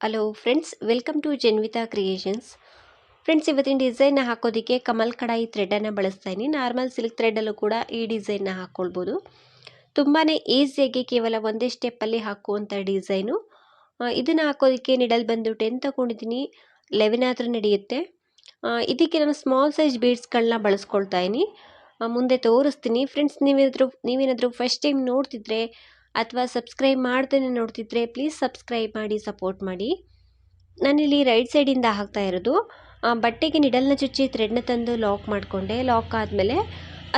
Hello friends welcome to Janvitha creations friends ಇವತ್ತಿನ ಡಿಸೈನ್ನ ಹಾಕೋದಕ್ಕೆ ಕಮಲ್ ಕಡಾಯಿ ಥ್ರೆಡನ್ನು ಬಳಸ್ತಾ ಇದ್ದೀನಿ. ನಾರ್ಮಲ್ ಸಿಲ್ಕ್ ಥ್ರೆಡಲ್ಲೂ ಕೂಡ ಈ ಡಿಸೈನ್ನ ಹಾಕ್ಕೊಳ್ಬೋದು ತುಂಬಾ ಈಸಿಯಾಗಿ ಕೇವಲ ಒಂದೇ ಸ್ಟೆಪ್ಪಲ್ಲಿ ಹಾಕುವಂಥ ಡಿಸೈನು ಇದನ್ನು ಹಾಕೋದಕ್ಕೆ ನಿಡಲ್ ಬಂದು ಟೆನ್ ತಗೊಂಡಿದ್ದೀನಿ? ಲೆವೆನ್ ಆದರೂ ನಡೆಯುತ್ತೆ. ಇದಕ್ಕೆ ನಾನು ಸ್ಮಾಲ್ ಸೈಜ್ ಬೀಡ್ಸ್ಗಳನ್ನ ಬಳಸ್ಕೊಳ್ತಾ ಇದ್ದೀನಿ. ಮುಂದೆ ತೋರಿಸ್ತೀನಿ. ಫ್ರೆಂಡ್ಸ್ ನೀವೇನಾದರೂ ನೀವೇನಾದರೂ ಫಸ್ಟ್ ಟೈಮ್ ನೋಡ್ತಿದ್ರೆ ಅಥವಾ ಸಬ್ಸ್ಕ್ರೈಬ್ ಮಾಡ್ತೇನೆ ನೋಡ್ತಿದ್ರೆ ಪ್ಲೀಸ್ ಸಬ್ಸ್ಕ್ರೈಬ್ ಮಾಡಿ ಸಪೋರ್ಟ್ ಮಾಡಿ. ನಾನಿಲ್ಲಿ ರೈಟ್ ಸೈಡಿಂದ ಹಾಕ್ತಾ ಇರೋದು. ಬಟ್ಟೆಗೆ ನಿಡಲ್ನ ಚುಚ್ಚಿ ಥ್ರೆಡ್ನ ತಂದು ಲಾಕ್ ಮಾಡಿಕೊಂಡೆ. ಲಾಕ್ ಆದಮೇಲೆ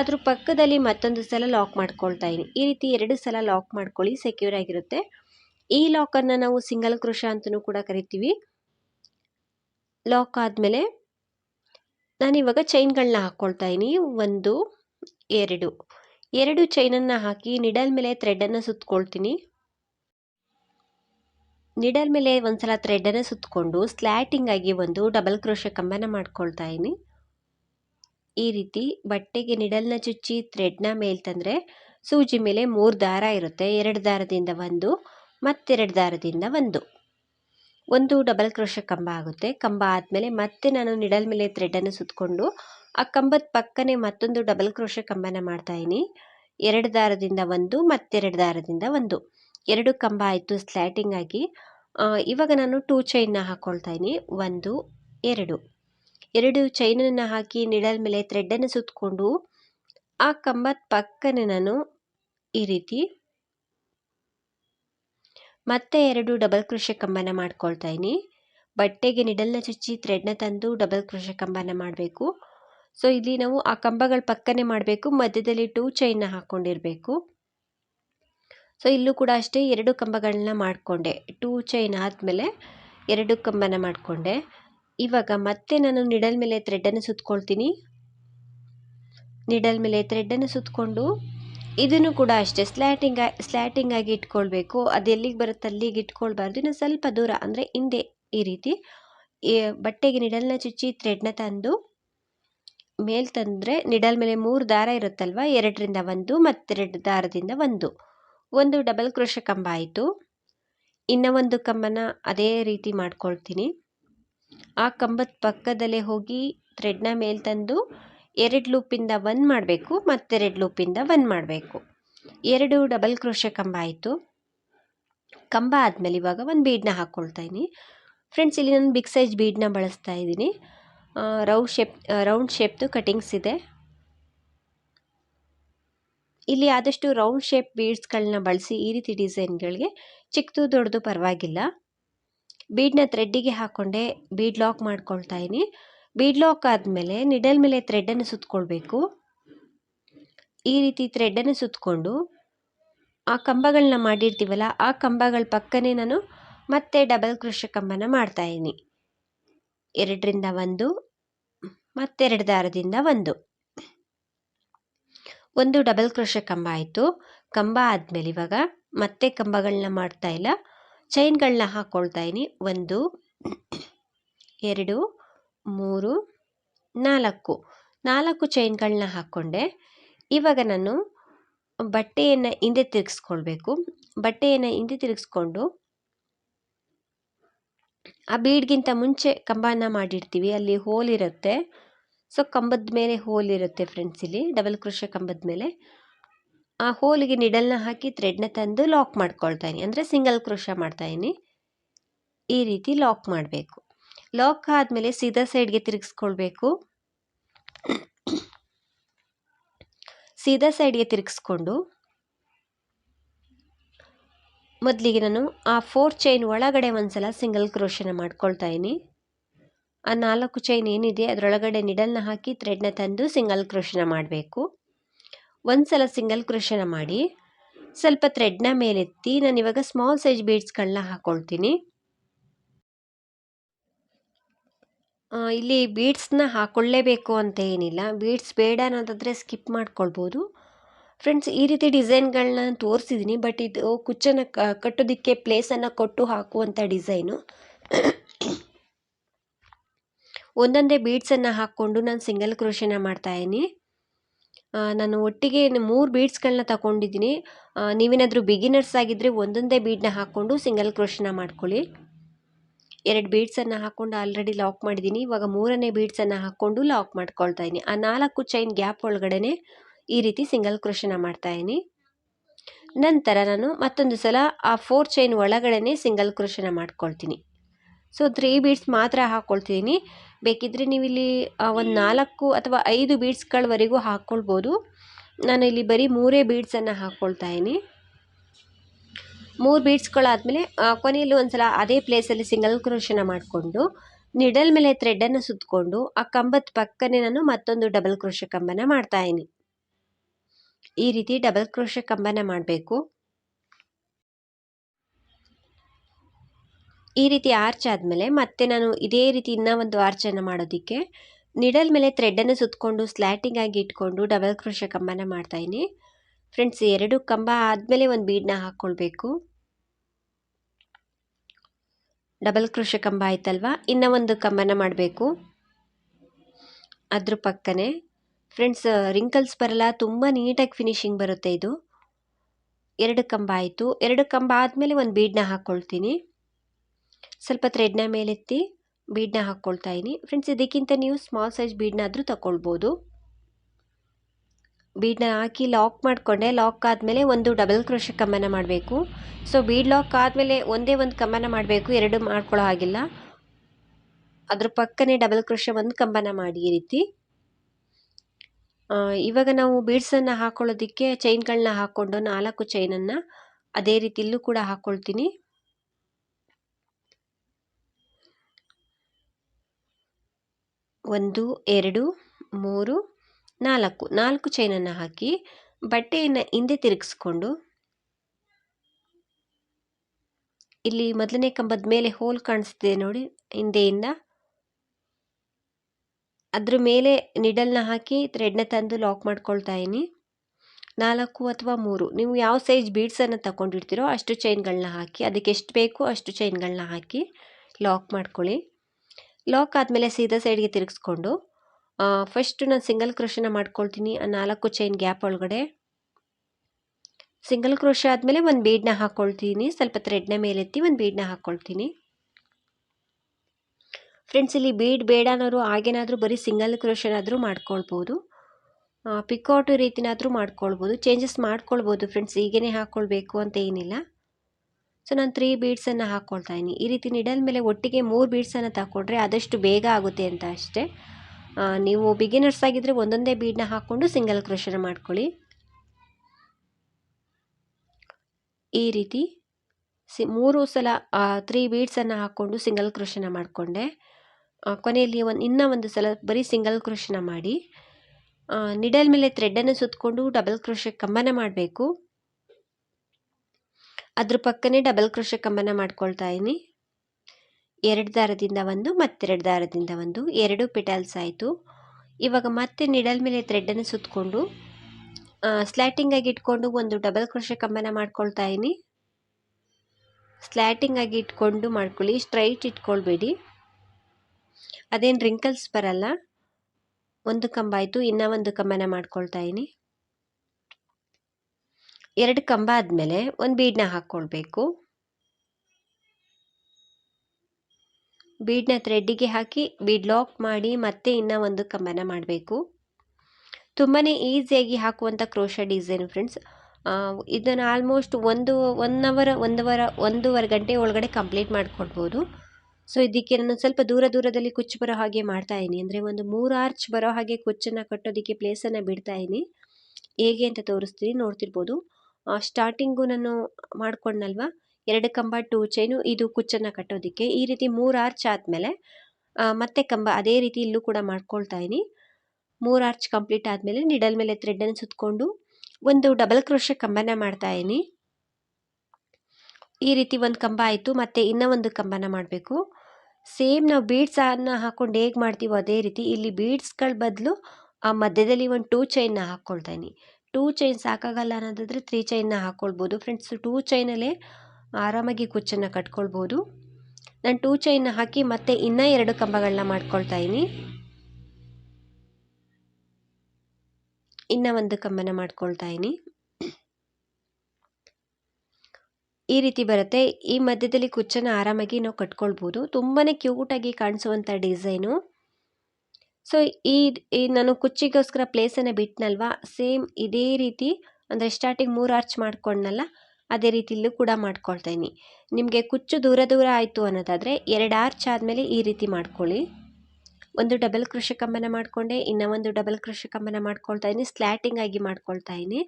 ಅದ್ರ ಪಕ್ಕದಲ್ಲಿ ಮತ್ತೊಂದು ಸಲ ಲಾಕ್ ಮಾಡ್ಕೊಳ್ತಾ ಇದ್ದೀನಿ ಈ ರೀತಿ ಎರಡು ಸಲ ಲಾಕ್ ಮಾಡ್ಕೊಳ್ಳಿ ಸೆಕ್ಯೂರ್ ಆಗಿರುತ್ತೆ. ಈ ಲಾಕನ್ನು ನಾವು ಸಿಂಗಲ್ ಕೃಷ ಅಂತಲೂ ಕೂಡ ಕರಿತೀವಿ. ಲಾಕ್ ಆದಮೇಲೆ ನಾನಿವಾಗ ಚೈನ್ಗಳನ್ನ ಹಾಕ್ಕೊಳ್ತಾ ಇದ್ದೀನಿ ಒಂದು, ಎರಡು. ಎರಡು ಚೈನನ್ನು ಹಾಕಿ ನಿಡಲ್ ಮೇಲೆ ಥ್ರೆಡನ್ನು ಸುತ್ತಕೊಳ್ತೀನಿ ನಿಡಲ್ ಮೇಲೆ ಒಂದ್ಸಲ ಥ್ರೆಡನ್ನು ಸುತ್ತಕೊಂಡು ಸ್ಲ್ಯಾಟಿಂಗ್ ಆಗಿ ಒಂದು ಡಬಲ್ ಕ್ರೋಶ ಕಂಬನ ಮಾಡ್ಕೊಳ್ತಾ ಇದ್ದೀನಿ. ಈ ರೀತಿ ಬಟ್ಟೆಗೆ ನಿಡಲ್ನ ಚುಚ್ಚಿ ಥ್ರೆಡ್ನ ಮೇಲೆ ತಂದರೆ ಸೂಜಿ ಮೇಲೆ ಮೂರು ದಾರ ಇರುತ್ತೆ. ಎರಡು ದಾರದಿಂದ ಒಂದು, ಮತ್ತೆರಡು ದಾರದಿಂದ ಒಂದು. ಒಂದು ಡಬಲ್ ಕ್ರೋಶ ಕಂಬ ಆಗುತ್ತೆ. ಕಂಬ ಆದಮೇಲೆ ಮತ್ತೆ ನಾನು ನಿಡಲ್ ಮೇಲೆ ಥ್ರೆಡನ್ನು ಸುತ್ತಕೊಂಡು ಆ ಕಂಬದ ಪಕ್ಕನೇ ಮತ್ತೊಂದು ಡಬಲ್ ಕ್ರೋಶ ಕಂಬನ ಮಾಡ್ತಾಯಿನಿ ಎರಡು ದಾರದಿಂದ ಒಂದು, ಮತ್ತೆರಡು ದಾರದಿಂದ ಒಂದು. ಎರಡು ಕಂಬ ಆಯಿತು ಸ್ಲ್ಯಾಟಿಂಗ್ ಆಗಿ. ಇವಾಗ ನಾನು ಟೂ ಚೈನ್ನ ಹಾಕ್ಕೊಳ್ತಾ ಇದ್ದೀನಿ. ಒಂದು, ಎರಡು. ಎರಡು ಚೈನನ್ನು ಹಾಕಿ ನಿಡಲ್ ಮೇಲೆ ಥ್ರೆಡ್ಡನ್ನು ಸುತ್ತಕೊಂಡು ಆ ಕಂಬದ ಪಕ್ಕನೆ ನಾನು ಈ ರೀತಿ ಮತ್ತೆ ಎರಡು ಡಬಲ್ ಕೃಷಿ ಕಂಬನ ಮಾಡ್ಕೊಳ್ತಾ ಇದ್ದೀನಿ. ಬಟ್ಟೆಗೆ ನಿಡಲ್ನ ಚುಚ್ಚಿ ಥ್ರೆಡ್ನ ತಂದು ಡಬಲ್ ಕೃಷಿ ಕಂಬನ ಮಾಡಬೇಕು. ಸೊ ಇಲ್ಲಿ ನಾವು ಆ ಕಂಬಗಳ ಪಕ್ಕನೆ ಮಾಡಬೇಕು, ಮಧ್ಯದಲ್ಲಿ ಟೂ ಚೈನ್ನ ಹಾಕ್ಕೊಂಡಿರಬೇಕು ಸೊ ಇಲ್ಲೂ ಕೂಡ ಅಷ್ಟೇ ಎರಡು ಕಂಬಗಳನ್ನ ಮಾಡಿಕೊಂಡೆ. ಟೂ ಚೈನ್ ಆದಮೇಲೆ ಎರಡು ಕಂಬನ ಮಾಡಿಕೊಂಡೆ. ಇವಾಗ ಮತ್ತೆ ನಾನು ನಿಡಲ್ ಮೇಲೆ ಥ್ರೆಡನ್ನು ಸುತ್ಕೊಳ್ತೀನಿ. ನಿಡಲ್ ಮೇಲೆ ಥ್ರೆಡನ್ನು ಸುತ್ತಕೊಂಡು ಇದನ್ನು ಕೂಡ ಅಷ್ಟೇ ಸ್ಲ್ಯಾಟಿಂಗ್ ಸ್ಲ್ಯಾಟಿಂಗ್ ಆಗಿ ಇಟ್ಕೊಳ್ಬೇಕು. ಅದು ಎಲ್ಲಿಗೆ ಬರುತ್ತೆ ಅಲ್ಲಿಗೆ ಇಟ್ಕೊಳ್ಬಾರ್ದು. ಇನ್ನು ಸ್ವಲ್ಪ ದೂರ, ಅಂದರೆ ಹಿಂದೆ ಈ ರೀತಿ ಬಟ್ಟೆಗೆ ನಿಡಲ್ನ ಚುಚ್ಚಿ ಥ್ರೆಡ್ನ ತಂದು ಮೇಲ್ ತಂದರೆ ನಿಡಲ್ ಮೇಲೆ ಮೂರು ದಾರ ಇರುತ್ತಲ್ವ? ಎರಡರಿಂದ ಒಂದು ಮತ್ತೆರಡು ದಾರದಿಂದ ಒಂದು. ಒಂದು ಡಬಲ್ ಕ್ರೋಶ ಕಂಬ ಆಯಿತು. ಇನ್ನು ಒಂದು ಕಂಬನ ಅದೇ ರೀತಿ ಮಾಡ್ಕೊಳ್ತೀನಿ. ಆ ಕಂಬದ ಪಕ್ಕದಲ್ಲೇ ಹೋಗಿ ಥ್ರೆಡ್ನ ಮೇಲೆ ತಂದು ಎರಡು ಲೂಪಿಂದ ಒಂದು ಮಾಡಬೇಕು ಮತ್ತೆರಡು ಲೂಪಿಂದ ಒಂದು ಮಾಡಬೇಕು. ಎರಡು ಡಬಲ್ ಕ್ರೋಶ ಕಂಬ ಆಯಿತು. ಕಂಬ ಆದಮೇಲೆ ಇವಾಗ ಒಂದು ಬೀಡನ್ನ ಹಾಕ್ಕೊಳ್ತಾ ಇದ್ದೀನಿ ಫ್ರೆಂಡ್ಸ್ ಇಲ್ಲಿ ನಾನು ಬಿಗ್ ಸೈಜ್ ಬೀಡನ್ನ ಬಳಸ್ತಾ ಇದ್ದೀನಿ ರೌ ಶೇಪ್ ರೌಂಡ್ ಶೇಪ್ದು ಕಟಿಂಗ್ಸ್ ಇದೆ. ಇಲ್ಲಿ ಆದಷ್ಟು ರೌಂಡ್ ಶೇಪ್ ಬೀಡ್ಸ್ಗಳನ್ನ ಬಳಸಿ ಈ ರೀತಿ ಡಿಸೈನ್ಗಳಿಗೆ ಚಿಕ್ಕದು ದೊಡ್ಡದು ಪರವಾಗಿಲ್ಲ. ಬೀಡ್ನ ಥ್ರೆಡ್ಡಿಗೆ ಹಾಕ್ಕೊಂಡೆ ಬೀಡ್ ಲಾಕ್ ಮಾಡ್ಕೊಳ್ತಾ ಇದ್ದೀನಿ. ಬೀಡ್ ಲಾಕ್ ಆದಮೇಲೆ ನಿಡಲ್ ಮೇಲೆ ಥ್ರೆಡ್ಡನ್ನು ಸುತ್ತಕೊಳ್ಬೇಕು ಈ ರೀತಿ ಥ್ರೆಡ್ಡನ್ನು ಸುತ್ತಕೊಂಡು ಆ ಕಂಬಗಳನ್ನ ಮಾಡಿರ್ತೀವಲ್ಲ, ಆ ಕಂಬಗಳ ಪಕ್ಕನೇ ನಾನು ಮತ್ತೆ ಡಬಲ್ ಕೃಷಿ ಕಂಬನ ಮಾಡ್ತಾ ಇದ್ದೀನಿ. ಎರಡರಿಂದ ಒಂದು ಮತ್ತೆರಡು ದಾರದಿಂದ ಒಂದು. ಒಂದು ಡಬಲ್ ಕ್ರೋಶ ಕಂಬ ಆಯಿತು. ಕಂಬ ಆದಮೇಲೆ ಇವಾಗ ಮತ್ತೆ ಕಂಬಗಳನ್ನ ಮಾಡ್ತಾ ಇಲ್ಲ. ಚೈನ್ಗಳನ್ನ ಹಾಕ್ಕೊಳ್ತಾ ಇದ್ದೀನಿ. ಒಂದು, ಎರಡು, ಮೂರು, ನಾಲ್ಕು. ನಾಲ್ಕು ಚೈನ್ಗಳನ್ನ ಹಾಕ್ಕೊಂಡೆ. ಇವಾಗ ನಾನು ಬಟ್ಟೆಯನ್ನು ಹಿಂದೆ ತಿರುಗಿಸ್ಕೊಳ್ಬೇಕು. ಬಟ್ಟೆಯನ್ನು ಹಿಂದೆ ತಿರುಗಿಸ್ಕೊಂಡು ಆ ಬೀಡ್ಗಿಂತ ಮುಂಚೆ ಕಂಬನ ಮಾಡಿರ್ತೀವಿ, ಅಲ್ಲಿ ಹೋಲ್ ಇರುತ್ತೆ ಸೊ ಕಂಬದ ಮೇಲೆ ಹೋಲ್ ಇರುತ್ತೆ ಫ್ರೆಂಡ್ಸ್ ಇಲ್ಲಿ ಡಬಲ್ ಕ್ರೋಶ ಕಂಬದ ಮೇಲೆ. ಆ ಹೋಲಿಗೆ ನಿಡಲ್ನ ಹಾಕಿ ಥ್ರೆಡ್ನ ತಂದು ಲಾಕ್ ಮಾಡ್ಕೊಳ್ತಾ ಇನಿ. ಅಂದರೆ ಸಿಂಗಲ್ ಕ್ರೋಶ ಇನಿ. ಈ ರೀತಿ ಲಾಕ್ ಮಾಡಬೇಕು. ಲಾಕ್ ಆದಮೇಲೆ ಸೀದಾ ಸೈಡ್ಗೆ ತಿರುಗಿಸ್ಕೊಳ್ಬೇಕು. ಸೀದಾ ಸೈಡ್ಗೆ ತಿರುಗಿಸ್ಕೊಂಡು ಮೊದಲಿಗೆ ನಾನು ಆ ಫೋರ್ ಚೈನ್ ಒಳಗಡೆ ಒಂದ್ಸಲ ಸಿಂಗಲ್ ಕ್ರೋಷನ ಮಾಡ್ಕೊಳ್ತಾ ಇದ್ದೀನಿ. ಆ ನಾಲ್ಕು ಚೈನ್ ಏನಿದೆ ಅದರೊಳಗಡೆ ನಿಡಲ್ನ ಹಾಕಿ ಥ್ರೆಡ್ನ ತಂದು ಸಿಂಗಲ್ ಕ್ರೋಷನ ಮಾಡಬೇಕು. ಒಂದು ಸಲ ಸಿಂಗಲ್ ಕ್ರೋಷನ ಮಾಡಿ ಸ್ವಲ್ಪ ಥ್ರೆಡ್ನ ಮೇಲೆತ್ತಿ ನಾನು ಇವಾಗ ಸ್ಮಾಲ್ ಸೈಜ್ ಬೀಡ್ಸ್ಗಳನ್ನ ಹಾಕ್ಕೊಳ್ತೀನಿ ಇಲ್ಲಿ ಬೀಡ್ಸ್ನ ಹಾಕ್ಕೊಳ್ಳೇಬೇಕು ಅಂತ ಏನಿಲ್ಲ. ಬೀಡ್ಸ್ ಬೇಡ ಅನ್ನೋದಾದರೆ ಸ್ಕಿಪ್ ಮಾಡ್ಕೊಳ್ಬೋದು. ಫ್ರೆಂಡ್ಸ್ ಈ ರೀತಿ ಡಿಸೈನ್ಗಳನ್ನ ತೋರಿಸಿದ್ದೀನಿ ಬಟ್ ಇದು ಕುಚ್ಚನ್ನು ಕಟ್ಟೋದಕ್ಕೆ ಪ್ಲೇಸನ್ನು ಕೊಟ್ಟು ಹಾಕುವಂಥ ಡಿಸೈನು. ಒಂದೊಂದೇ ಬೀಡ್ಸನ್ನು ಹಾಕ್ಕೊಂಡು ನಾನು ಸಿಂಗಲ್ ಕ್ರೋಶನ ಮಾಡ್ತಾಯಿದ್ದೀನಿ ನಾನು ಒಟ್ಟಿಗೆ ಮೂರು ಬೀಡ್ಸ್ಗಳನ್ನ ತಗೊಂಡಿದ್ದೀನಿ. ನೀವೇನಾದರೂ ಬಿಗಿನರ್ಸ್ ಆಗಿದ್ದರೆ ಒಂದೊಂದೇ ಬೀಡನ್ನ ಹಾಕ್ಕೊಂಡು ಸಿಂಗಲ್ ಕ್ರೋಷನ ಮಾಡ್ಕೊಳ್ಳಿ. ಎರಡು ಬೀಡ್ಸನ್ನು ಹಾಕ್ಕೊಂಡು ಆಲ್ರೆಡಿ ಲಾಕ್ ಮಾಡಿದ್ದೀನಿ. ಇವಾಗ ಮೂರನೇ ಬೀಡ್ಸನ್ನು ಹಾಕ್ಕೊಂಡು ಲಾಕ್ ಮಾಡ್ಕೊಳ್ತಾ ಇದ್ದೀನಿ. ಆ ನಾಲ್ಕು ಚೈನ್ ಗ್ಯಾಪ್ ಒಳಗಡೆ ಈ ರೀತಿ ಸಿಂಗಲ್ ಕ್ರೋಶನ ಮಾಡ್ತಾಯಿದ್ದೀನಿ ನಂತರ ನಾನು ಮತ್ತೊಂದು ಸಲ ಆ ಫೋರ್ ಚೈನ್ ಒಳಗಡೆ ಸಿಂಗಲ್ ಕ್ರೋಶನ ಮಾಡ್ಕೊಳ್ತೀನಿ. ಸೊ ತ್ರೀ ಬೀಡ್ಸ್ ಮಾತ್ರ ಹಾಕ್ಕೊಳ್ತಿದ್ದೀನಿ ಬೇಕಿದ್ದರೆ ನೀವು ಇಲ್ಲಿ ಒಂದು ನಾಲ್ಕು ಅಥವಾ ಐದು ಬೀಡ್ಸ್ಗಳವರೆಗೂ ಹಾಕ್ಕೊಳ್ಬೋದು ನಾನು ಇಲ್ಲಿ ಬರೀ ಮೂರೇ ಬೀಡ್ಸನ್ನು ಹಾಕ್ಕೊಳ್ತಾ ಇದ್ದೀನಿ. ಮೂರು ಬೀಡ್ಸ್ಗಳಾದಮೇಲೆ ಕೊನೆಯಲ್ಲಿ ಒಂದು ಸಲ ಅದೇ ಪ್ಲೇಸಲ್ಲಿ ಸಿಂಗಲ್ ಕ್ರೋಶನ ಮಾಡಿಕೊಂಡು ನಿಡಲ್ ಮೇಲೆ ಥ್ರೆಡ್ಡನ್ನು ಸುತ್ತಕೊಂಡು ಆ ಕಂಬದ ಪಕ್ಕನೇ ನಾನು ಮತ್ತೊಂದು ಡಬಲ್ ಕ್ರೋಶ ಕಂಬನ ಮಾಡ್ತಾಯಿದ್ದೀನಿ ಈ ರೀತಿ ಡಬಲ್ ಕ್ರೋಶ ಕಂಬನ ಮಾಡಬೇಕು. ಈ ರೀತಿ ಆರ್ಚ್ ಆದಮೇಲೆ ಮತ್ತೆ ನಾನು ಇದೇ ರೀತಿ ಇನ್ನೂ ಒಂದು ಆರ್ಚನ್ನು ಮಾಡೋದಕ್ಕೆ ನಿಡಲ್ ಮೇಲೆ ಥ್ರೆಡನ್ನು ಸುತ್ತಕೊಂಡು ಸ್ಲ್ಯಾಟಿಂಗ್ ಆಗಿ ಇಟ್ಕೊಂಡು ಡಬಲ್ ಕ್ರೋಶ ಕಂಬನ ಮಾಡ್ತಾಯಿದ್ದೀನಿ ಫ್ರೆಂಡ್ಸ್ ಎರಡು ಕಂಬ ಆದಮೇಲೆ ಒಂದು ಬೀಡನ್ನ ಹಾಕ್ಕೊಳ್ಬೇಕು. ಡಬಲ್ ಕ್ರೋಶ ಕಂಬ ಆಯ್ತಲ್ವಾ? ಇನ್ನೂ ಒಂದು ಕಂಬನ ಮಾಡಬೇಕು. ಅದ್ರ ಪಕ್ಕನೆ ಫ್ರೆಂಡ್ಸ್ ರಿಂಕಲ್ಸ್ ಬರಲ್ಲ, ತುಂಬ ನೀಟಾಗಿ ಫಿನಿಶಿಂಗ್ ಬರುತ್ತೆ ಇದು. ಎರಡು ಕಂಬ ಆಯಿತು. ಎರಡು ಕಂಬ ಆದಮೇಲೆ ಒಂದು ಬೀಡನ್ನ ಹಾಕ್ಕೊಳ್ತೀನಿ ಸ್ವಲ್ಪ ಥ್ರೆಡ್ನ ಮೇಲೆತ್ತಿ ಬೀಡನ್ನ ಹಾಕ್ಕೊಳ್ತಾ ಇದ್ದೀನಿ ಫ್ರೆಂಡ್ಸ್ ಇದಕ್ಕಿಂತ ನೀವು ಸ್ಮಾಲ್ ಸೈಜ್ ಬೀಡ್ನಾದರೂ ತಗೊಳ್ಬೋದು ಬೀಡನ್ನ ಹಾಕಿ ಲಾಕ್ ಮಾಡಿಕೊಂಡೆ. ಲಾಕ್ ಆದಮೇಲೆ ಒಂದು ಡಬಲ್ ಕ್ರೋಶ ಕಮ್ಮನ ಮಾಡಬೇಕು. ಸೊ ಬೀಡ್ ಲಾಕ್ ಆದಮೇಲೆ ಒಂದೇ ಒಂದು ಕಮ್ಮನ ಮಾಡಬೇಕು. ಎರಡು ಮಾಡ್ಕೊಳ್ಳೋ ಹಾಗಿಲ್ಲ. ಅದ್ರ ಪಕ್ಕನೇ ಡಬಲ್ ಕ್ರೋಶ ಒಂದು ಕಂಬನ ಮಾಡಿ ಈ ರೀತಿ. ಇವಾಗ ನಾವು ಬೀಡ್ಸನ್ನು ಹಾಕ್ಕೊಳ್ಳೋದಕ್ಕೆ ಚೈನ್ಗಳನ್ನ ಹಾಕ್ಕೊಂಡು ನಾಲ್ಕು ಚೈನನ್ನು ಅದೇ ರೀತಿಯಲ್ಲೂ ಕೂಡ ಹಾಕ್ಕೊಳ್ತೀನಿ ಒಂದು, ಎರಡು, ಮೂರು, ನಾಲ್ಕು. ನಾಲ್ಕು ಚೈನನ್ನು ಹಾಕಿ ಬಟ್ಟೆಯನ್ನು ಹಿಂದೆ ತಿರುಗಿಸ್ಕೊಂಡು ಇಲ್ಲಿ ಮೊದಲನೇ ಕಂಬದ ಮೇಲೆ ಹೋಲ್ ಕಾಣಿಸ್ತಿದೆ ನೋಡಿ ಹಿಂದೆಯಿಂದ. ಅದ್ರ ಮೇಲೆ ನಿಡಲ್ನ ಹಾಕಿ ಥ್ರೆಡ್ನ ತಂದು ಲಾಕ್ ಮಾಡ್ಕೊಳ್ತಾ ಇದ್ದೀನಿ ನಾಲ್ಕು ಅಥವಾ ಮೂರು. ನೀವು ಯಾವ ಸೈಜ್ ಬೀಡ್ಸನ್ನು ತಗೊಂಡಿರ್ತೀರೋ ಅಷ್ಟು ಚೈನ್ಗಳನ್ನ ಹಾಕಿ, ಅದಕ್ಕೆ ಎಷ್ಟು ಬೇಕು ಅಷ್ಟು ಚೈನ್ಗಳನ್ನ ಹಾಕಿ ಲಾಕ್ ಮಾಡ್ಕೊಳ್ಳಿ. ಲಾಕ್ ಆದಮೇಲೆ ಸೀದಾ ಸೈಡ್ಗೆ ತಿರುಗಿಸ್ಕೊಂಡು ಫಸ್ಟು ನಾನು ಸಿಂಗಲ್ ಕ್ರೋಶನ ಮಾಡ್ಕೊಳ್ತೀನಿ ಆ ನಾಲ್ಕು ಚೈನ್ ಗ್ಯಾಪ್ ಒಳಗಡೆ. ಸಿಂಗಲ್ ಕ್ರೋಶ ಆದಮೇಲೆ ಒಂದು ಬೀಡ್ನ ಹಾಕ್ಕೊಳ್ತೀನಿ ಸ್ವಲ್ಪ ಥ್ರೆಡ್ನ ಮೇಲೆತ್ತಿ ಒಂದು ಬೀಡ್ನ ಹಾಕ್ಕೊಳ್ತೀನಿ ಫ್ರೆಂಡ್ಸ್ ಇಲ್ಲಿ ಬೀಡ್ ಬೇಡ ಅನ್ನೋರು ಹಾಗೇನಾದರೂ ಬರೀ ಸಿಂಗಲ್ ಕ್ರೋಶನಾದರೂ ಮಾಡ್ಕೊಳ್ಬೋದು. ಪಿಕೌಟ್ ರೀತಿನಾದರೂ ಮಾಡ್ಕೊಳ್ಬೋದು. ಚೇಂಜಸ್ ಮಾಡ್ಕೊಳ್ಬೋದು ಫ್ರೆಂಡ್ಸ್ ಈಗೇ ಹಾಕ್ಕೊಳ್ಬೇಕು ಅಂತ ಏನಿಲ್ಲ. ಸೊ ನಾನು ತ್ರೀ ಬೀಡ್ಸನ್ನು ಹಾಕ್ಕೊಳ್ತಾ ಇದ್ದೀನಿ. ಈ ರೀತಿ ನಿಡಲ್ ಮೇಲೆ ಒಟ್ಟಿಗೆ ಮೂರು ಬೀಡ್ಸನ್ನು ತಗೊಂಡ್ರೆ ಆದಷ್ಟು ಬೇಗ ಆಗುತ್ತೆ ಅಂತ ಅಷ್ಟೇ. ನೀವು ಬಿಗಿನರ್ಸ್ ಆಗಿದ್ದರೆ ಒಂದೊಂದೇ ಬೀಡನ್ನ ಹಾಕ್ಕೊಂಡು ಸಿಂಗಲ್ ಕ್ರೋಶನ ಮಾಡ್ಕೊಳ್ಳಿ. ಈ ರೀತಿ ಸಿ, ಮೂರು ಸಲ ತ್ರೀ ಬೀಡ್ಸನ್ನು ಹಾಕ್ಕೊಂಡು ಸಿಂಗಲ್ ಕ್ರೋಶನ ಮಾಡಿಕೊಂಡೆ. ಕೊನೆಯಲ್ಲಿ ಒಂದು ಇನ್ನೂ ಒಂದು ಸಲ ಬರೀ ಸಿಂಗಲ್ ಕ್ರೋಶನ ಮಾಡಿ. ನಿಡಲ್ ಮೇಲೆ ಥ್ರೆಡ್ಡನ್ನು ಸುತ್ತಕೊಂಡು ಡಬಲ್ ಕ್ರೋಶ ಕಂಬನ ಮಾಡಬೇಕು. ಅದ್ರ ಪಕ್ಕನೇ ಡಬಲ್ ಕ್ರೋಶ ಕಂಬನ ಮಾಡ್ಕೊಳ್ತಾ ಇದ್ದೀನಿ. ಎರಡು ದಾರದಿಂದ ಒಂದು, ಮತ್ತೆರಡು ದಾರದಿಂದ ಒಂದು, ಎರಡು ಪಿಟಲ್ಸ್ ಆಯಿತು. ಇವಾಗ ಮತ್ತೆ ನಿಡಲ್ ಮೇಲೆ ಥ್ರೆಡ್ಡನ್ನು ಸುತ್ತಕೊಂಡು ಸ್ಲ್ಯಾಟಿಂಗ್ ಆಗಿ ಇಟ್ಕೊಂಡು ಒಂದು ಡಬಲ್ ಕ್ರೋಶ ಕಂಬನ ಮಾಡ್ಕೊಳ್ತಾ ಇದ್ದೀನಿ. ಸ್ಲ್ಯಾಟಿಂಗ್ ಆಗಿ ಇಟ್ಕೊಂಡು ಮಾಡ್ಕೊಳ್ಳಿ ಸ್ಟ್ರೈಟ್ ಇಟ್ಕೊಳ್ಬೇಡಿ. ಅದೇನು ರಿಂಕಲ್ಸ್ ಬರಲ್ಲ. ಒಂದು ಕಂಬ ಆಯಿತು, ಇನ್ನೂ ಒಂದು ಕಂಬನ ಮಾಡ್ಕೊಳ್ತಾ ಇದ್ದೀನಿ ಎರಡು ಕಂಬ ಆದಮೇಲೆ ಒಂದು ಬೀಡನ್ನ ಹಾಕ್ಕೊಳ್ಬೇಕು ಬೀಡನ್ನ ಥ್ರೆಡ್ಡಿಗೆ ಹಾಕಿ ಬೀಡ್ ಲಾಕ್ ಮಾಡಿ ಮತ್ತೆ ಇನ್ನೂ ಒಂದು ಕಂಬನ ಮಾಡಬೇಕು. ತುಂಬಾ ಈಸಿಯಾಗಿ ಹಾಕುವಂಥ ಕ್ರೋಶ ಡಿಸೈನ್ ಫ್ರೆಂಡ್ಸ್ ಇದನ್ನು ಆಲ್ಮೋಸ್ಟ್ ಒಂದು ಒನ್ ಅವರ್ ಒಂದೂವರೆ ಒಂದೂವರೆ ಗಂಟೆ ಒಳಗಡೆ ಕಂಪ್ಲೀಟ್ ಮಾಡ್ಕೊಳ್ಬೋದು. ಸೊ ಇದಕ್ಕೆ ನಾನು ಸ್ವಲ್ಪ ದೂರ ದೂರದಲ್ಲಿ ಕುಚ್ಚು ಬರೋ ಹಾಗೆ ಮಾಡ್ತಾ ಇದ್ದೀನಿ. ಅಂದರೆ ಒಂದು ಮೂರು ಆರ್ಚ್ ಬರೋ ಹಾಗೆ ಕುಚ್ಚನ್ನು ಕಟ್ಟೋದಕ್ಕೆ ಪ್ಲೇಸನ್ನು ಬಿಡ್ತಾ ಇದ್ದೀನಿ. ಹೇಗೆ ಅಂತ ತೋರಿಸ್ತೀನಿ, ನೋಡ್ತಿರ್ಬೋದು. ಸ್ಟಾರ್ಟಿಂಗು ನಾನು ಮಾಡ್ಕೊಂಡಲ್ವ ಎರಡು ಕಂಬ ಟೂ ಚೈನು ಇದು ಕುಚ್ಚನ್ನು ಕಟ್ಟೋದಕ್ಕೆ. ಈ ರೀತಿ ಮೂರು ಆರ್ಚ್ ಆದಮೇಲೆ ಮತ್ತೆ ಕಂಬ ಅದೇ ರೀತಿ ಇಲ್ಲೂ ಕೂಡ ಮಾಡ್ಕೊಳ್ತಾ ಇದ್ದೀನಿ. ಮೂರು ಆರ್ಚ್ ಕಂಪ್ಲೀಟ್ ಆದಮೇಲೆ ನಿಡಲ್ ಮೇಲೆ ಥ್ರೆಡ್ಡನ್ನು ಸುತ್ತಕೊಂಡು ಒಂದು ಡಬಲ್ ಕ್ರೋಶ ಕಂಬನ ಮಾಡ್ತಾ ಇದ್ದೀನಿ. ಈ ರೀತಿ ಒಂದು ಕಂಬ ಆಯಿತು, ಮತ್ತು ಇನ್ನೂ ಒಂದು ಕಂಬನ ಮಾಡಬೇಕು. ಸೇಮ್ ನಾವು ಬೀಡ್ಸನ್ನು ಹಾಕ್ಕೊಂಡು ಹೇಗೆ ಮಾಡ್ತೀವೋ ಅದೇ ರೀತಿ ಇಲ್ಲಿ ಬೀಡ್ಸ್ಗಳ ಬದಲು ಆ ಮಧ್ಯದಲ್ಲಿ ಒಂದು ಟೂ ಚೈನ್ನ ಹಾಕ್ಕೊಳ್ತಾ ಟೂ ಚೈನ್ ಸಾಕಾಗಲ್ಲ ಅನ್ನೋದಾದರೆ ತ್ರೀ ಚೈನ್ನ ಹಾಕ್ಕೊಳ್ಬೋದು ಫ್ರೆಂಡ್ಸ್ ಟೂ ಚೈನಲ್ಲೇ ಆರಾಮಾಗಿ ಕುಚ್ಚನ್ನು ಕಟ್ಕೊಳ್ಬೋದು. ನಾನು ಟೂ ಚೈನ್ನ ಹಾಕಿ ಮತ್ತೆ ಇನ್ನೂ ಎರಡು ಕಂಬಗಳನ್ನ ಮಾಡ್ಕೊಳ್ತಾ ಇದ್ದೀನಿ. ಇನ್ನೂ ಒಂದು ಕಂಬನ ಮಾಡ್ಕೊಳ್ತಾ ಇದ್ದೀನಿ. ಈ ರೀತಿ ಬರುತ್ತೆ. ಈ ಮಧ್ಯದಲ್ಲಿ ಕುಚ್ಚನ್ನ ಆರಾಮಾಗಿ ನಾವು ಕಟ್ಕೊಳ್ಬೋದು. ತುಂಬಾ ಕ್ಯೂಟಾಗಿ ಕಾಣಿಸುವಂಥ ಡಿಸೈನು. ಸೊ, ಈ ನಾನು ಕುಚ್ಚಿಗೋಸ್ಕರ ಪ್ಲೇಸನ್ನು ಬಿಟ್ಟನಲ್ವಾ ಸೇಮ್ ಇದೇ ರೀತಿ, ಅಂದರೆ ಸ್ಟಾರ್ಟಿಂಗ್ ಮೂರು ಆರ್ಚ್ ಮಾಡ್ಕೊಂಡ್ನಲ್ಲ, ಅದೇ ರೀತಿಯಲ್ಲೂ ಕೂಡ ಮಾಡ್ಕೊಳ್ತೀನಿ ನಿಮಗೆ ಕುಚ್ಚು ದೂರ ದೂರ ಆಯಿತು ಅನ್ನೋದಾದರೆ ಎರಡು ಆರ್ಚ್ ಆದಮೇಲೆ ಈ ರೀತಿ ಮಾಡ್ಕೊಳ್ಳಿ. ಒಂದು ಡಬಲ್ ಕೃಷಿ ಕಂಬನ ಮಾಡಿಕೊಂಡೆ, ಇನ್ನೂ ಒಂದು ಡಬಲ್ ಕೃಷಿ ಕಂಬನ ಮಾಡ್ಕೊಳ್ತಾ ಇದ್ದೀನಿ ಸ್ಲ್ಯಾಟಿಂಗ್ ಆಗಿ ಮಾಡ್ಕೊಳ್ತಾ ಇದ್ದೀನಿ.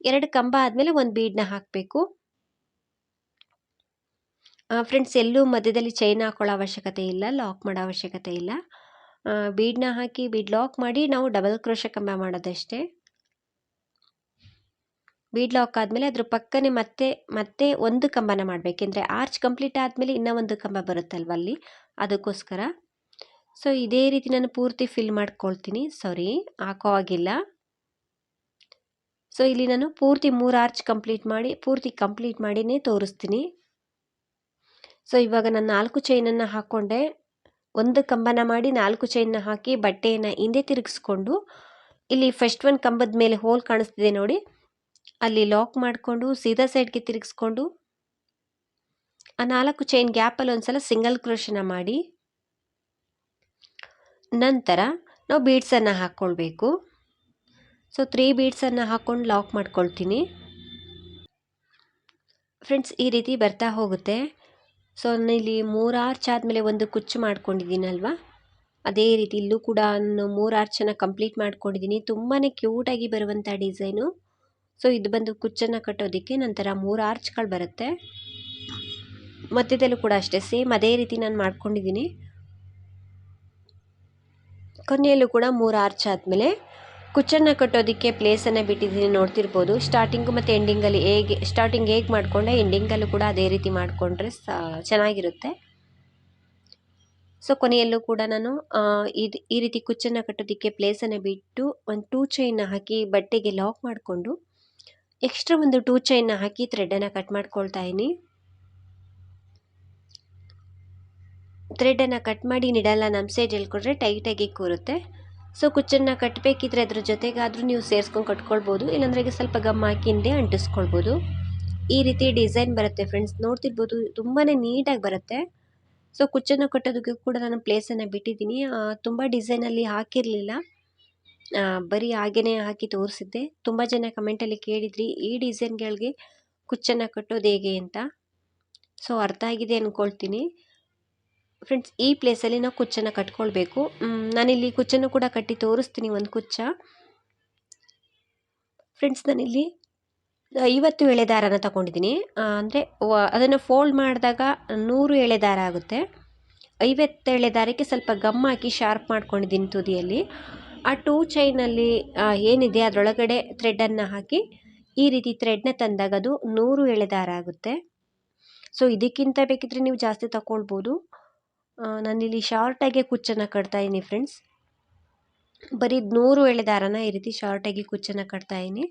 ಎರಡು ಕಂಬ ಆದಮೇಲೆ ಒಂದು ಬೀಡನ್ನ ಹಾಕಬೇಕು. ಫ್ರೆಂಡ್ಸ್ ಎಲ್ಲೂ ಮಧ್ಯದಲ್ಲಿ ಚೈನ್ ಹಾಕೊಳ್ಳೋ ಅವಶ್ಯಕತೆ ಇಲ್ಲ ಲಾಕ್ ಮಾಡೋ ಅವಶ್ಯಕತೆ ಇಲ್ಲ. ಬೀಡನ್ನ ಹಾಕಿ ಬೀಡ್ ಲಾಕ್ ಮಾಡಿ ನಾವು ಡಬಲ್ ಕ್ರೋಶ ಕಂಬ ಮಾಡೋದಷ್ಟೇ. ಬೀಡ್ ಲಾಕ್ ಆದಮೇಲೆ ಅದ್ರ ಪಕ್ಕನೆ ಮತ್ತೆ ಮತ್ತೆ ಒಂದು ಕಂಬನ ಮಾಡಬೇಕೆಂದರೆ ಆರ್ಚ್ ಕಂಪ್ಲೀಟ್ ಆದಮೇಲೆ ಇನ್ನೂ ಒಂದು ಕಂಬ ಬರುತ್ತಲ್ವ ಅಲ್ಲಿ? ಅದಕ್ಕೋಸ್ಕರ. ಸೊ ಇದೇ ರೀತಿ ನಾನು ಪೂರ್ತಿ ಫಿಲ್ ಮಾಡ್ಕೊಳ್ತೀನಿ. ಸಾರಿ ಹಾಕೋ ಆಗಿಲ್ಲ ಸೊ ಇಲ್ಲಿ ನಾನು ಪೂರ್ತಿ ಮೂರು ಆರ್ಚ್ ಕಂಪ್ಲೀಟ್ ಮಾಡಿ, ಪೂರ್ತಿ ಕಂಪ್ಲೀಟ್ ಮಾಡಿನೇ ತೋರಿಸ್ತೀನಿ. ಸೊ ಇವಾಗ ನಾನು ನಾಲ್ಕು ಚೈನನ್ನು ಹಾಕ್ಕೊಂಡೆ ಒಂದು ಕಂಬನ ಮಾಡಿ ನಾಲ್ಕು ಚೈನ್ನ ಹಾಕಿ ಬಟ್ಟೆಯನ್ನು ಹಿಂದೆ ತಿರುಗಿಸ್ಕೊಂಡು, ಇಲ್ಲಿ ಫಸ್ಟ್ ಒಂದು ಕಂಬದ ಮೇಲೆ ಹೋಲ್ ಕಾಣಿಸ್ತಿದೆ ನೋಡಿ. ಅಲ್ಲಿ ಲಾಕ್ ಮಾಡಿಕೊಂಡು, ಸೀದಾ ಸೈಡ್ಗೆ ತಿರುಗಿಸ್ಕೊಂಡು, ಆ ನಾಲ್ಕು ಚೈನ್ ಗ್ಯಾಪಲ್ಲಿ ಒಂದು ಸಲ ಸಿಂಗಲ್ ಕ್ರೋಶನ ಮಾಡಿ. ನಂತರ ನಾವು ಬೀಡ್ಸನ್ನು ಹಾಕ್ಕೊಳ್ಬೇಕು ಸೊ ತ್ರೀ ಬೀಡ್ಸನ್ನು ಹಾಕ್ಕೊಂಡು ಲಾಕ್ ಮಾಡ್ಕೊಳ್ತೀನಿ. ಫ್ರೆಂಡ್ಸ್ ಈ ರೀತಿ ಬರ್ತಾ ಹೋಗುತ್ತೆ. ಸೊ ಇಲ್ಲಿ ಮೂರು ಆರ್ಚ್ ಆದಮೇಲೆ ಒಂದು ಕುಚ್ಚು ಮಾಡ್ಕೊಂಡಿದ್ದೀನಲ್ವಾ? ಅದೇ ರೀತಿ ಇಲ್ಲೂ ಕೂಡ ನಾನು ಮೂರು ಆರ್ಚನ್ನು ಕಂಪ್ಲೀಟ್ ಮಾಡ್ಕೊಂಡಿದ್ದೀನಿ. ತುಂಬಾ ಕ್ಯೂಟಾಗಿ ಬರುವಂಥ ಡಿಸೈನು ಸೊ ಇದು ಬಂದು ಕುಚ್ಚನ್ನು ಕಟ್ಟೋದಕ್ಕೆ ನಂತರ ಮೂರು ಆರ್ಚ್ಗಳು ಬರುತ್ತೆ. ಮಧ್ಯದಲ್ಲೂ ಕೂಡ ಅಷ್ಟೇ ಸೇಮ್ ಅದೇ ರೀತಿ ನಾನು ಮಾಡ್ಕೊಂಡಿದ್ದೀನಿ. ಕೊನೆಯಲ್ಲೂ ಕೂಡ ಮೂರು ಆರ್ಚ್ ಆದಮೇಲೆ ಕುಚ್ಚನ್ನು ಕಟ್ಟೋದಕ್ಕೆ ಪ್ಲೇಸನ್ನು ಬಿಟ್ಟಿದ್ದೀನಿ ನೋಡ್ತಿರ್ಬೋದು. ಸ್ಟಾರ್ಟಿಂಗು ಮತ್ತು ಎಂಡಿಂಗಲ್ಲಿ ಹೇಗೆ ಸ್ಟಾರ್ಟಿಂಗ್ ಹೇಗೆ ಮಾಡಿಕೊಂಡೆ ಎಂಡಿಂಗಲ್ಲೂ ಕೂಡ ಅದೇ ರೀತಿ ಮಾಡಿಕೊಂಡ್ರೆ ಚೆನ್ನಾಗಿರುತ್ತೆ. ಸೊ ಕೊನೆಯಲ್ಲೂ ಕೂಡ ನಾನು ಇದು, ಈ ರೀತಿ ಕುಚ್ಚನ್ನು ಕಟ್ಟೋದಕ್ಕೆ ಪ್ಲೇಸನ್ನು ಬಿಟ್ಟು ಒಂದು ಟೂ ಚೈನ್ನ ಹಾಕಿ ಬಟ್ಟೆಗೆ ಲಾಕ್ ಮಾಡಿಕೊಂಡು ಎಕ್ಸ್ಟ್ರಾ ಒಂದು ಟೂ ಚೈನ್ನ ಹಾಕಿ ಥ್ರೆಡನ್ನು ಕಟ್ ಮಾಡ್ಕೊಳ್ತಾ ಇದ್ದೀನಿ. ಥ್ರೆಡ್ಡನ್ನು ಕಟ್ ಮಾಡಿ ನಿಡಲ್ಲ ನಮ್ಮ ಸೈಡ್ ಹೇಳ್ಕೊಟ್ರೆ ಟೈಟಾಗಿ ಕೂರುತ್ತೆ. ಸೊ ಕುಚ್ಚನ್ನು ಕಟ್ಟಬೇಕಿದ್ರೆ ಅದ್ರ ಜೊತೆಗಾದರೂ ನೀವು ಸೇರಿಸ್ಕೊಂಡು ಕಟ್ಕೊಳ್ಬೋದು. ಇಲ್ಲಾಂದ್ರೆ ಸ್ವಲ್ಪ ಗಮ್ ಹಾಕಿ ಹಿಂದೆ ಅಂಟಿಸ್ಕೊಳ್ಬೋದು. ಈ ರೀತಿ ಡಿಸೈನ್ ಬರುತ್ತೆ ಫ್ರೆಂಡ್ಸ್. ನೋಡ್ತಿರ್ಬೋದು ತುಂಬಾ ನೀಟಾಗಿ ಬರುತ್ತೆ. ಸೊ ಕುಚ್ಚನ್ನು ಕಟ್ಟೋದಕ್ಕೆ ಕೂಡ ನಾನು ಪ್ಲೇಸನ್ನು ಬಿಟ್ಟಿದ್ದೀನಿ. ತುಂಬ ಡಿಸೈನಲ್ಲಿ ಹಾಕಿರಲಿಲ್ಲ. ಬರೀ ಹಾಗೇ ಹಾಕಿ ತೋರಿಸಿದ್ದೆ. ತುಂಬ ಜನ ಕಮೆಂಟಲ್ಲಿ ಕೇಳಿದ್ರಿ, ಈ ಡಿಸೈನ್ಗಳಿಗೆ ಕುಚ್ಚನ್ನು ಕಟ್ಟೋದು ಹೇಗೆ ಅಂತ. ಸೊ ಅರ್ಥ ಆಗಿದೆ ಅಂದ್ಕೊಳ್ತೀನಿ ಫ್ರೆಂಡ್ಸ್ ಈ ಪ್ಲೇಸಲ್ಲಿ ನಾವು ಕುಚ್ಚನ್ನು ಕಟ್ಕೊಳ್ಬೇಕು. ನಾನಿಲ್ಲಿ ಕುಚ್ಚನ್ನು ಕೂಡ ಕಟ್ಟಿ ತೋರಿಸ್ತೀನಿ ಒಂದು ಕುಚ್ಚ. ಫ್ರೆಂಡ್ಸ್ ನಾನಿಲ್ಲಿ ಐವತ್ತು ಎಳೆ ದಾರನ ತಗೊಂಡಿದ್ದೀನಿ ಅಂದರೆ ಅದನ್ನು ಫೋಲ್ಡ್ ಮಾಡಿದಾಗ ನೂರು ಎಳೆ ದಾರ ಆಗುತ್ತೆ. ಐವತ್ತು ಎಳೆ ದಾರಕ್ಕೆ ಸ್ವಲ್ಪ ಗಮ್ ಹಾಕಿ ಶಾರ್ಪ್ ಮಾಡ್ಕೊಂಡಿದ್ದೀನಿ ತುದಿಯಲ್ಲಿ. ಆ ಟೂ ಚೈನಲ್ಲಿ ಏನಿದೆ, ಅದರೊಳಗಡೆ ಥ್ರೆಡನ್ನು ಹಾಕಿ ಈ ರೀತಿ ಥ್ರೆಡ್ನ ತಂದಾಗ ಅದು ನೂರು ಎಳೆದಾರ ಆಗುತ್ತೆ. ಸೊ ಇದಕ್ಕಿಂತ ಬೇಕಿದ್ರೆ ನೀವು ಜಾಸ್ತಿ ತಗೊಳ್ಬೋದು ನಾನಿಲ್ಲಿ ಶಾರ್ಟಾಗೆ ಕುಚ್ಚನ್ನು ಕಟ್ತಾಯಿದ್ದೀನಿ ಫ್ರೆಂಡ್ಸ್ ಬರೀ ನೂರು ಎಳೆ ದಾರನ ಈ ರೀತಿ ಶಾರ್ಟಾಗಿ ಕುಚ್ಚನ್ನು ಕಟ್ತಾಯಿದ್ದೀನಿ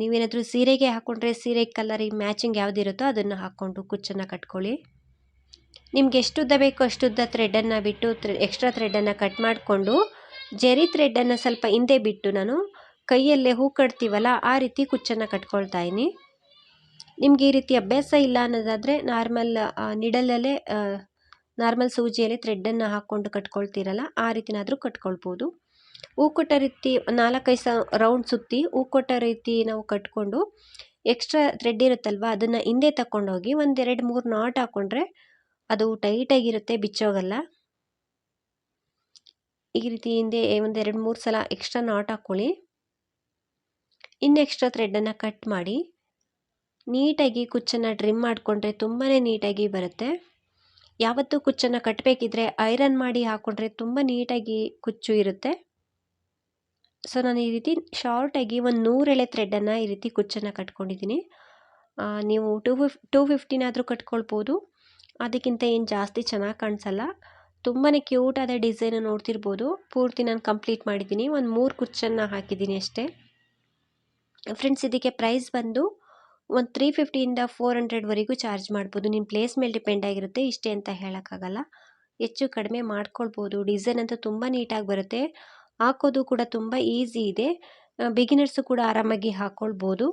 ನೀವೇನಾದರೂ ಸೀರೆಗೆ ಹಾಕ್ಕೊಂಡ್ರೆ ಸೀರೆ ಕಲರಿಗೆ ಮ್ಯಾಚಿಂಗ್ ಯಾವುದಿರುತ್ತೋ ಅದನ್ನು ಹಾಕ್ಕೊಂಡು ಕುಚ್ಚನ್ನು ಕಟ್ಕೊಳ್ಳಿ. ನಿಮ್ಗೆ ಎಷ್ಟುದ್ದ ಬೇಕೋ ಅಷ್ಟುದ್ದ ಥ್ರೆಡನ್ನು ಬಿಟ್ಟು ಥ್ರೆ ಎಕ್ಸ್ಟ್ರಾ ಥ್ರೆಡನ್ನು ಕಟ್ ಮಾಡಿಕೊಂಡು ಜೆರಿ ಥ್ರೆಡನ್ನು ಸ್ವಲ್ಪ ಹಿಂದೆ ಬಿಟ್ಟು ನಾನು ಕೈಯಲ್ಲೇ ಹೂ ಕಟ್ತೀವಲ್ಲ ಆ ರೀತಿ ಕುಚ್ಚನ್ನು ಕಟ್ಕೊಳ್ತಾ ಇದ್ದೀನಿ. ನಿಮ್ಗೆ ಈ ರೀತಿ ಅಭ್ಯಾಸ ಇಲ್ಲ ಅನ್ನೋದಾದರೆ ನಾರ್ಮಲ್ ನಿಡಲಲ್ಲೇ ನಾರ್ಮಲ್ ಸೂಜಿಯಲ್ಲಿ ಥ್ರೆಡ್ಡನ್ನು ಹಾಕ್ಕೊಂಡು ಕಟ್ಕೊಳ್ತೀರಲ್ಲ, ಆ ರೀತಿನಾದರೂ ಕಟ್ಕೊಳ್ಬೋದು. ಹೂ ಕೊಟ್ಟ ರೀತಿ ನಾಲ್ಕೈದು ಸ, ರೌಂಡ್ ಸುತ್ತಿ ಹೂ ಕೊಟ್ಟ ರೀತಿ ನಾವು ಕಟ್ಕೊಂಡು ಎಕ್ಸ್ಟ್ರಾ ಥ್ರೆಡ್ ಇರುತ್ತಲ್ವ, ಅದನ್ನು ಹಿಂದೆ ತಗೊಂಡೋಗಿ ಒಂದೆರಡು ಮೂರು ನಾಟ್ ಹಾಕ್ಕೊಂಡ್ರೆ ಅದು ಟೈಟಾಗಿರುತ್ತೆ, ಬಿಚ್ಚೋಗಲ್ಲ. ಈ ರೀತಿ ಹಿಂದೆ ಒಂದೆರಡು ಮೂರು ಸಲ ಎಕ್ಸ್ಟ್ರಾ ನಾಟ್ ಹಾಕ್ಕೊಳ್ಳಿ ಇನ್ನು ಎಕ್ಸ್ಟ್ರಾ ಥ್ರೆಡ್ಡನ್ನು ಕಟ್ ಮಾಡಿ ನೀಟಾಗಿ ಕುಚ್ಚನ್ನು ಡ್ರಿಮ್ ಮಾಡಿಕೊಂಡ್ರೆ ತುಂಬಾ ನೀಟಾಗಿ ಬರುತ್ತೆ. ಯಾವತ್ತೂ ಕುಚ್ಚನ್ನು ಕಟ್ಟಬೇಕಿದ್ರೆ ಐರನ್ ಮಾಡಿ ಹಾಕ್ಕೊಂಡ್ರೆ ತುಂಬ ನೀಟಾಗಿ ಕುಚ್ಚು ಇರುತ್ತೆ. ಸೊ, ನಾನು ಈ ರೀತಿ ಶಾರ್ಟಾಗಿ ಒಂದು ನೂರೆಳೆ ಥ್ರೆಡನ್ನು ಈ ರೀತಿ ಕುಚ್ಚನ್ನು ಕಟ್ಕೊಂಡಿದ್ದೀನಿ. ನೀವು ಟೂ ಫಿಫ್, ಟೂ ಫಿಫ್ಟಿನಾದರೂ ಕಟ್ಕೊಳ್ಬೋದು. ಅದಕ್ಕಿಂತ ಏನು ಜಾಸ್ತಿ ಚೆನ್ನಾಗಿ ಕಾಣಿಸಲ್ಲ. ತುಂಬಾ ಕ್ಯೂಟಾದ ಡಿಸೈನ್ ನೋಡ್ತಿರ್ಬೋದು. ಪೂರ್ತಿ ನಾನು ಕಂಪ್ಲೀಟ್ ಮಾಡಿದ್ದೀನಿ. ಒಂದು ಮೂರು ಕುಚ್ಚನ್ನು ಹಾಕಿದ್ದೀನಿ ಅಷ್ಟೇ. ಫ್ರೆಂಡ್ಸ್, ಇದಕ್ಕೆ ಪ್ರೈಸ್ ಬಂದು ಒಂದು ತ್ರೀ ಫಿಫ್ಟಿಯಿಂದ ಫೋರ್ ಹಂಡ್ರೆಡ್ವರೆಗೂ ಚಾರ್ಜ್ ಮಾಡ್ಬೋದು. ನಿಮ್ಮ ಪ್ಲೇಸ್ ಮೇಲೆ ಡಿಪೆಂಡ್ ಆಗಿರುತ್ತೆ. ಇಷ್ಟೇ ಅಂತ ಹೇಳೋಕ್ಕಾಗಲ್ಲ. ಹೆಚ್ಚು ಕಡಿಮೆ ಮಾಡ್ಕೊಳ್ಬೋದು. ಡಿಸೈನ್ ಅಂತೂ ತುಂಬ ನೀಟಾಗಿ ಬರುತ್ತೆ. ಹಾಕೋದು ಕೂಡ ತುಂಬ ಈಸಿ ಇದೆ. ಬಿಗಿನರ್ಸು ಕೂಡ ಆರಾಮಾಗಿ ಹಾಕ್ಕೊಳ್ಬೋದು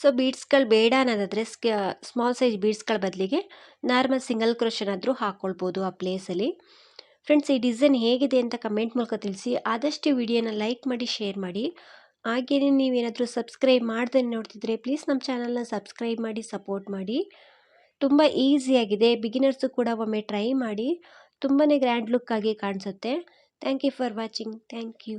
ಸೊ ಬೀಡ್ಸ್ಗಳು ಬೇಡ ಅನ್ನೋದಾದರೆ ಸ್ಮಾಲ್ ಸೈಜ್ ಬೀಡ್ಸ್ಗಳ ಬದಲಿಗೆ ನಾರ್ಮಲ್ ಸಿಂಗಲ್ ಕ್ರೋಶ್ ಆದರೂ ಹಾಕ್ಕೊಳ್ಬೋದು ಆ ಪ್ಲೇಸಲ್ಲಿ ಫ್ರೆಂಡ್ಸ್ ಈ ಡಿಸೈನ್ ಹೇಗಿದೆ ಅಂತ ಕಮೆಂಟ್ ಮೂಲಕ ತಿಳಿಸಿ. ಆದಷ್ಟು ವಿಡಿಯೋನ ಲೈಕ್ ಮಾಡಿ ಶೇರ್ ಮಾಡಿ. ಹಾಗೆಯೇ ನೀವೇನಾದರೂ ಸಬ್ಸ್ಕ್ರೈಬ್ ಮಾಡದೇ ನೋಡ್ತಿದ್ರೆ ಪ್ಲೀಸ್ ನಮ್ಮ ಚಾನಲ್ನ ಸಬ್ಸ್ಕ್ರೈಬ್ ಮಾಡಿ ಸಪೋರ್ಟ್ ಮಾಡಿ. ತುಂಬ ಈಸಿಯಾಗಿದೆ ಬಿಗಿನರ್ಸು ಕೂಡ ಒಮ್ಮೆ ಟ್ರೈ ಮಾಡಿ. ತುಂಬಾ ಗ್ರ್ಯಾಂಡ್ ಲುಕ್ ಆಗಿ ಕಾಣಿಸುತ್ತೆ. Thank you for watching thank you